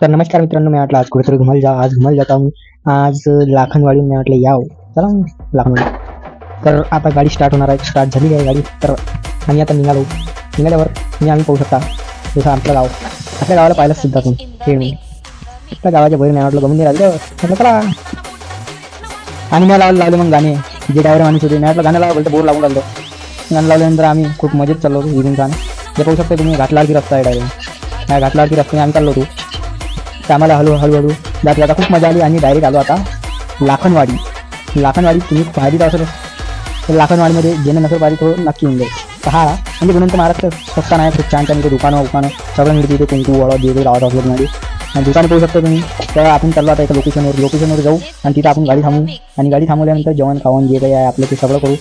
तर नमस्कार मित्रांनो मी म्हटलं आज कुठेतरी घुमायला जा आज घुमायला जातो आज लाखनवाडी मी म्हटलं याव. चला मग लाखनवाडी. तर आता गाडी स्टार्ट होणार आहे. स्टार्ट झाली आहे गाडी. तर आम्ही आता निघालो. निघाल्यावर मी आम्ही पाहू शकता. जसं आमचं गाव. आपल्या गावाला पाहिलं सुद्धा तुम्ही. हे मी. आपल्या गावाच्या बहिणी वाटलं. गमून राहिलं म्हटलं चला आणि मला लावले लावले मग गाणे. जे ड्रायव्हर माणूस होते. मी वाटलं गाणं लावा बोलतो बोर लागून लागलो. गाणं लावल्यानंतर आम्ही खूप मजेत चाललो होतो इथून गाणं जे पाहू शकता तुम्ही घाटलावरती रस्ता आहे डायरेक्ट या घाटलावरती रस्त्याने आम्ही चाललो होतो. तर आम्हाला हळू हळूहळू जात जाता खूप मजा आली आणि डायरेक्ट आलो आता लाखनवाडी. लाखनवाडी तुम्ही पाहिली असेल तर लाखनवाडीमध्ये जेणे नसेल पाहिजे तो नक्की येऊन जाईल. पहा म्हणजे गुणवंत महाराष्ट्र स्वस्त नाही खूप छान छान इथे दुकानं उकानं सगळं मिळते इथे. कुंकू वळा जे लावत असलं मध्ये आणि दुकानं पाहू शकता तुम्ही. तर आपण चाललो आता एका लोकेशनवर लोकेशनवर जाऊ आणि तिथं आपण गाडी थांबू. आणि गाडी थांबवल्यानंतर जेवण खावण जे काही आहे आपलं ते सगळं करू.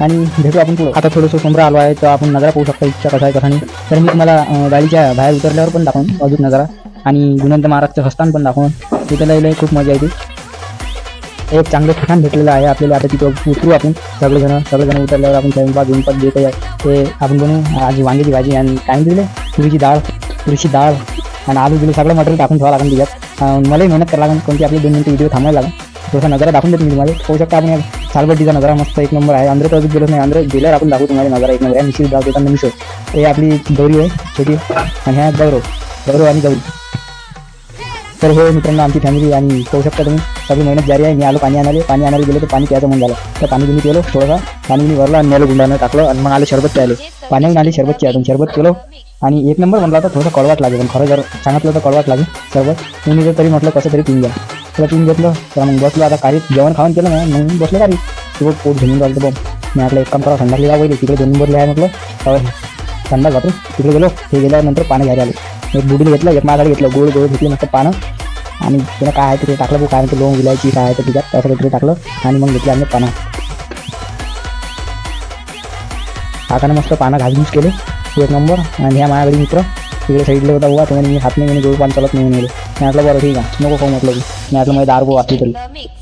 आणि भेटू आपण पुढं. आता थोडंसं समोर आलो आहे तर आपण नजरा पाहू शकता. इच्छा कसा आहे कसा नाही. तर मी तुम्हाला गाडीच्या बाहेर उतरल्यावर पण दाखवून अजून नजरा. आणि गुणवंत महाराजचं हस्तान पण दाखवून तिथं लय खूप मजा येते. एक चांगलं ठिकाण भेटलेलं आहे आपल्याला. आता तिथं उतरू आपण. सगळेजण सगळेजण उतरल्यावर आपण स्वयंपाक बिंपाक जे काही आहे ते आपण बनवू. आज वांग्याची भाजी आणि काय दिले? तुरीची डाळ तुरीची डाळ आणि आलू दिले सगळं मटेरियल टाकून ठेवा लागेल तिच्यात. मलाही मेहनत करावं लागेल. कोणती आपली दोन मिनटं व्हिडिओ थांबायला लागेल. थोडासा नजारा दाखवून देतो मी तुम्हाला. पाहू शकता आपण सालबट्टीचा नजारा मस्त एक नंबर आहे. अंदर तर अजून नाही. अंदर गेल्यावर आपण दाखवू तुम्हाला नजारा एक नंबर आहे. निश्चित दाखवतो त्यांना हे आपली गौरी आहे छोटी. आणि ह्या गौरव. गौरव आणि गौरी तर हो मित्रांनो आमची फॅमिली आणि पाहू शकता तुम्ही सगळी मेहनत जारी आहे. मी आलो पाणी आणाले पाणी आणायला गेलो तर पाणी प्यायचं म्हणून झालं. तर पाणी तुम्ही केलो थोडंसं पाणी मी भरलं आणि आलो गुंडानं टाकलं आणि मग आलं शरबत प्यायले. पाण्याहून आली शरबतची अजून शरबत केलो आणि एक नंबर म्हणला तर थोडंसं कळवाट लागेल. पण खरं जर सांगितलं तर कळवाट लागेल. शरबत मी जर तरी म्हटलं कसं तरी पिऊन घ्या. तुला पिऊन घेतलं. तर मग बसलो आता कारीत जेवण खाऊन केलं ना मग बसलो गाडी किंवा पोट घेऊन राहिलं तर बघ. मी आपलं एक काम करा संध्याकाळी जावं तिकडे दोन नंबरला आहे म्हटलं. तर जातो तिकडे गेलो. ते गेल्यानंतर पाणी घ्यायला आले. एक बुडीला घेतलं एक माझ्याकडे घेतलं गोड गोड घेतली मस्त पानं. आणि त्यानं काय आहे ते टाकलं बघ काय म्हणते लोंग विलायची काय आहे तिच्यात तसं काहीतरी टाकलं. आणि मग घेतली आम्ही पानं. काकानं मस्त पानं घालूनच केले एक नंबर. आणि ह्या माझ्याकडे मित्र तिकडे साईडला होता बघा तुम्ही मी हात नाही म्हणे गोळ पान चालत नाही म्हणे. मी म्हटलं बरं ठीक आहे नको खाऊ म्हटलं मी म्हटलं माझी दार गो वाचली तरी.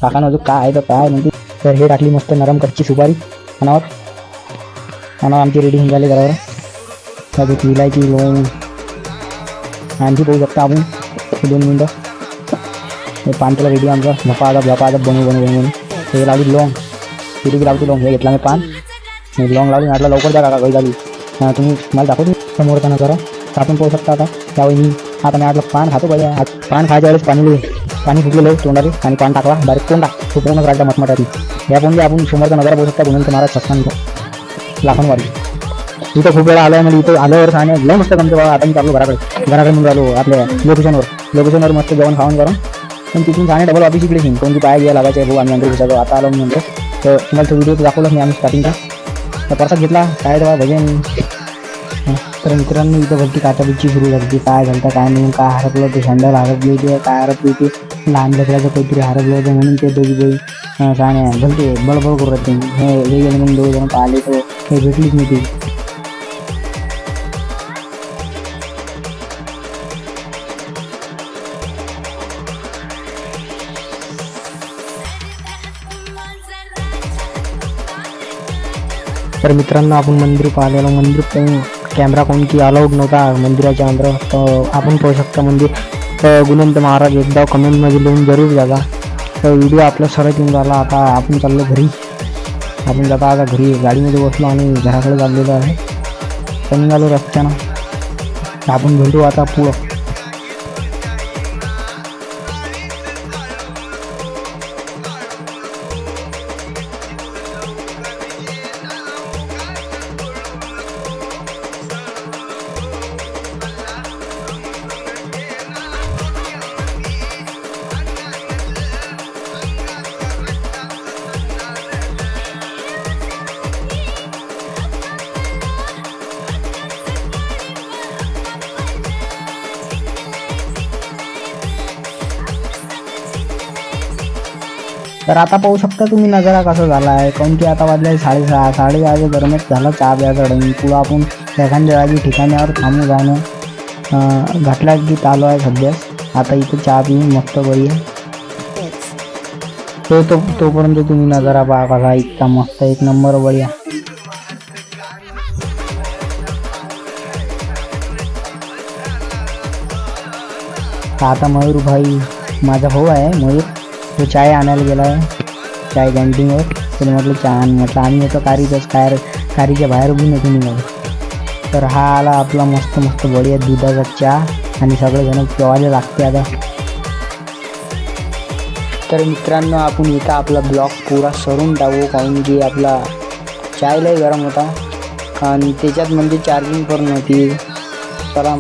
काकानं अजून काय आहे तर काय? म्हणते तर हे टाकली मस्त नरम कच्ची सुपारी. अनावर अनावर आमची रेडी होऊन झाली घरावर. विलायची लोंग आणखी बघू शकता आपण दोन मिनटं। हे पानतेला रेडी आमचं झपा आदप झपा आदप बनवू बनवू बनवून हे लावली लॉंग किती बी लावतो लॉंग हे घेतला मी पान। हे लॉंग लावली म्हटलं लवकर द्या काका गई झाली तुम्ही मला दाखवतो समोर त्यांना करा आपण पाहू शकता आता त्यावेळी मी आता मी आटलं पान खातो पाहिजे आज पान खायच्या वेळेस पाणी पाणी फुटलेलं तोंडाले आणि पान टाकला डायरेक्ट तोंडा फुटवूनच राहिला मटमटात या पण आपण समोरचा नजारा पाहू शकता गुणवंत महाराज सस्तान लाखनवाडी इथं खूप वेळा आलो म्हणजे इथं आल्यावर आणि लय मस्त गमते बाबा आता मी चाललो घराकडे घराकडे म्हणून आलो आपल्या लोकेशनवर लोकेशनवर मस्त जेवण खावण करून पण तिथून जाणे डबल ऑफिस इकडे येईन कोणती पाय घ्यायला लागायचे भाऊ आम्ही अंदर विचारतो आता आलो म्हणून तर तुम्हाला तो व्हिडिओ दाखवला मी आम्ही स्टार्टिंगचा तर परसाद घेतला काय तेव्हा भजन तर मित्रांनो इथं भरती काटापिच्ची सुरू झाली काय झालं काय नाही काय हरपलं ते शंडल हरपली होती काय हरपली होती लहान लेकराचं काहीतरी हरपलं होतं म्हणून ते दोघी बाई काय नाही भलते बळबळ करू राहते हे हे गेले दोघे जण पाहिले तर हे भेटलीच नाही ती तर मित्रांनो आपण मंदिर पाहिलेलं मंदिर पण कॅमेरा कोण की अलाउड नव्हता. मंदिराच्या अंदर आपण पाहू शकता मंदिर. तर गुणवंत महाराज एकदा कमेंटमध्ये लिहून जरूर जागा तर व्हिडिओ आपला सरळ येऊन झाला आता आपण चाललो घरी. आपण जाता आता घरी. गाडीमध्ये बसलो आणि घराकडे चाललेलो आहे. तर निघालो रस्त्यानं. आपण भेटू आता पुढं. तर आता पाहू शकता तुम्ही नजारा कसा झाला आहे काऊन की आता वाजले साडेसहा साडेसहाच्या दरम्यान झालं चहा प्यायचा पुढं आपण एखाद्या जागी ठिकाणावर थांबू जाणं घटला घाटला गीत आलो आहे सध्या आता इथं चहा पिऊन मस्त बरी आहे. तो तो तोपर्यंत तुम्ही नजारा पहा कसा इतका मस्त एक नंबर बढिया आता मयूर भाई माझा भाऊ आहे मयूर. तो चाय आणायला गेला. चाय कॅन्टीनवर त्याने म्हटलं चहा आण. म्हटलं आम्ही येतो कारीतच कार कारीच्या बाहेर उभी येतो निघालो तर हा आला आपला मस्त मस्त बढिया दुधाचा चहा आणि सगळेजण प्यावायला लागते आता. तर मित्रांनो आपण इथं आपला ब्लॉग पुरा सरून टाकू कारण की आपला चाय लय गरम होता. आणि त्याच्यात म्हणजे चार्जिंग पण नव्हती. चला